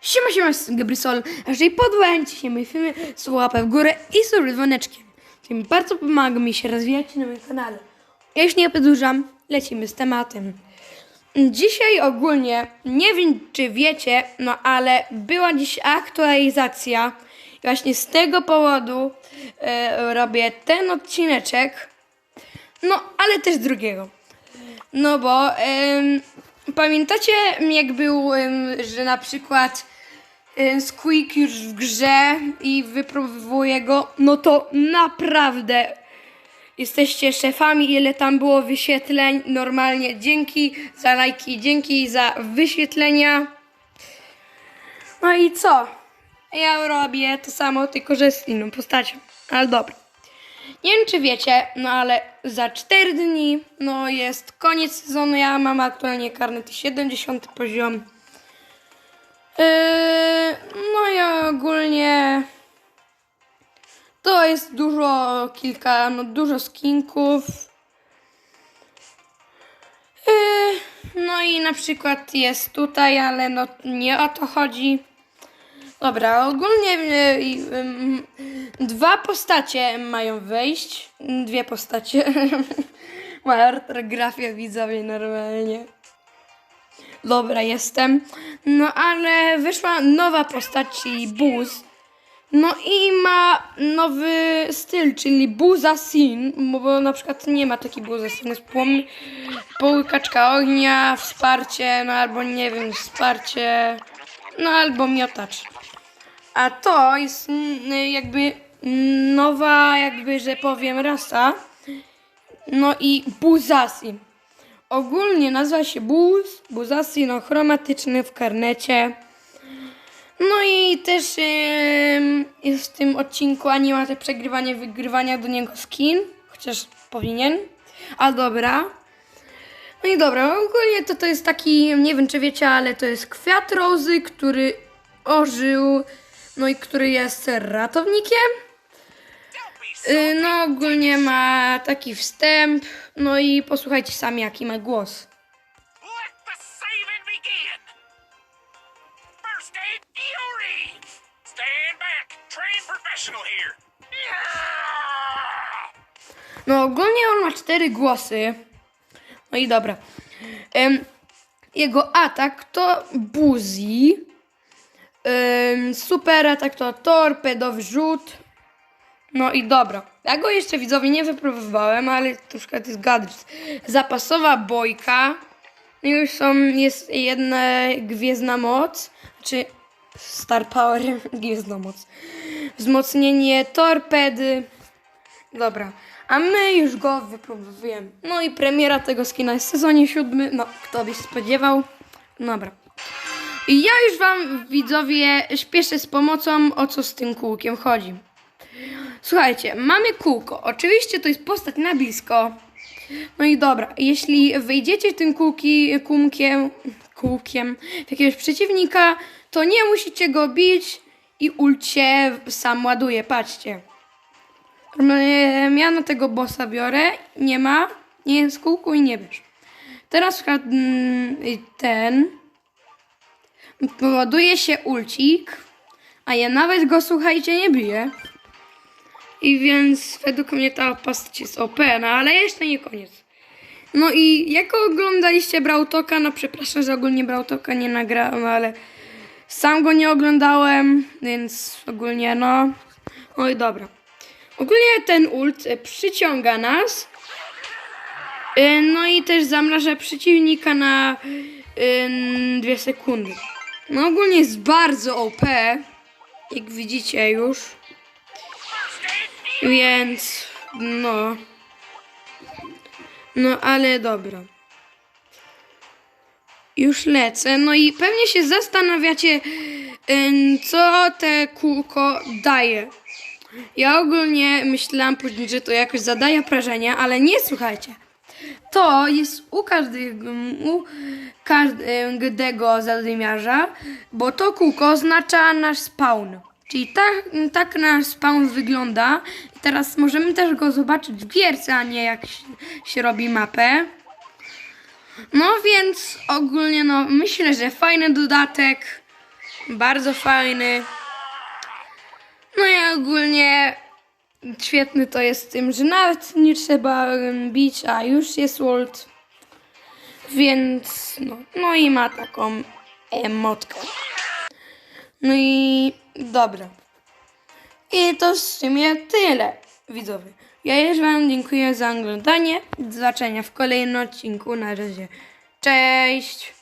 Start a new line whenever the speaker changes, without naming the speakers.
Siema, siema, jestem Gabrysol. A jeżeli podobają się moje filmy, to łapę w górę i sobie dzwoneczkiem. Tym bardzo pomaga mi się rozwijać na moim kanale. Ja już nie przedłużam, lecimy z tematem. Dzisiaj ogólnie, nie wiem czy wiecie, no ale była dziś aktualizacja. I właśnie z tego powodu e, robię ten odcineczek. No, ale też drugiego. No bo em, pamiętacie jak był, że na przykład Squeak już w grze i wypróbowuje go, no to naprawdę jesteście szefami, ile tam było wyświetleń. Normalnie dzięki za lajki, dzięki za wyświetlenia. No i co? Ja robię to samo, tylko że z inną postacią. Ale dobra. Nie wiem, czy wiecie, no ale za 4 dni, no jest koniec sezonu. Ja mam aktualnie karnet 70 poziom. Yy, no i ogólnie to jest dużo, kilka, no dużo skinków. Yy, no i na przykład jest tutaj, ale no nie o to chodzi. Dobra, ogólnie dwa postacie mają wejść. Dwie postacie. Moja ortografia widzowie normalnie. Dobra, jestem. No ale wyszła nowa postać, czyli Buz. No i ma nowy styl, czyli Buza Sin, bo, bo na przykład nie ma taki Buza Sin, jest płom, połykaczka ognia, wsparcie, no albo nie wiem, wsparcie, no albo miotacz. A to jest mm, jakby nowa, jakby, że powiem, rasa. No i Buzasi. Ogólnie nazywa się Buz, Buzasi, no chromatyczny w karnecie. No i też jest w tym odcinku animacja przegrywania, wygrywania do niego skin. Chociaż powinien. A dobra. No i dobra, ogólnie to to jest taki, nie wiem czy wiecie, ale to jest kwiat rozy, który ożył, no i który jest ratownikiem. Y, No ogólnie ma taki wstęp, no i posłuchajcie sami jaki ma głos. No ogólnie on ma cztery głosy. No i dobra. Jego atak to Buzi. Em, super atak to torpedowy rzut. No i dobra. Ja go jeszcze widzowie nie wypróbowałem, ale to przykład jest gadżet. Zapasowa bojka. Już są, jest jedna gwiezdna moc. Czy Star Power, gwiezdna moc. Wzmocnienie torpedy. Dobra, a my już go wypróbujemy. No i premiera tego skina jest w sezonie siódmym. No, kto by się spodziewał? Dobra. Ja już wam, widzowie, śpieszę z pomocą, o co z tym kółkiem chodzi. Słuchajcie, mamy kółko. Oczywiście to jest postać na blisko. No i dobra, jeśli wyjdziecie tym kółki, kółkiem, kółkiem jakiegoś przeciwnika, to nie musicie go bić i ult się sam ładuje, patrzcie. Ja na tego bossa biorę, nie ma, nie jest kółku i nie bierz. Teraz mm, ten ładuje się ulcik, a ja nawet go słuchajcie nie biję. I więc według mnie ta postać jest OP, no ale jeszcze nie koniec. No i jak oglądaliście Brautoka, no przepraszam, że ogólnie Brautoka nie nagrałem, ale sam go nie oglądałem, więc ogólnie no. Oj, dobra. Ogólnie ten ult e, przyciąga nas. E, No i też zamraża przeciwnika na e, dwie sekundy. No ogólnie jest bardzo OP, jak widzicie już. Więc no. No ale dobra. Już lecę. No i pewnie się zastanawiacie, co te kółko daje. Ja ogólnie myślałam później, że to jakoś zadaje obrażenia, ale nie słuchajcie. To jest u każdego, u każdego zadymiarza, bo to kółko oznacza nasz spawn. Czyli tak, tak nasz spawn wygląda. Teraz możemy też go zobaczyć w gierce, a nie jak się, się robi mapę. No więc ogólnie no myślę, że fajny dodatek. bardzo fajny. No i ogólnie świetny to jest tym, że nawet nie trzeba bić, a już jest ult. Więc no, no i ma taką emotkę. No i dobra. I to w sumie tyle, widzowie. Ja już Wam dziękuję za oglądanie. Do zobaczenia w kolejnym odcinku. Na razie. Cześć!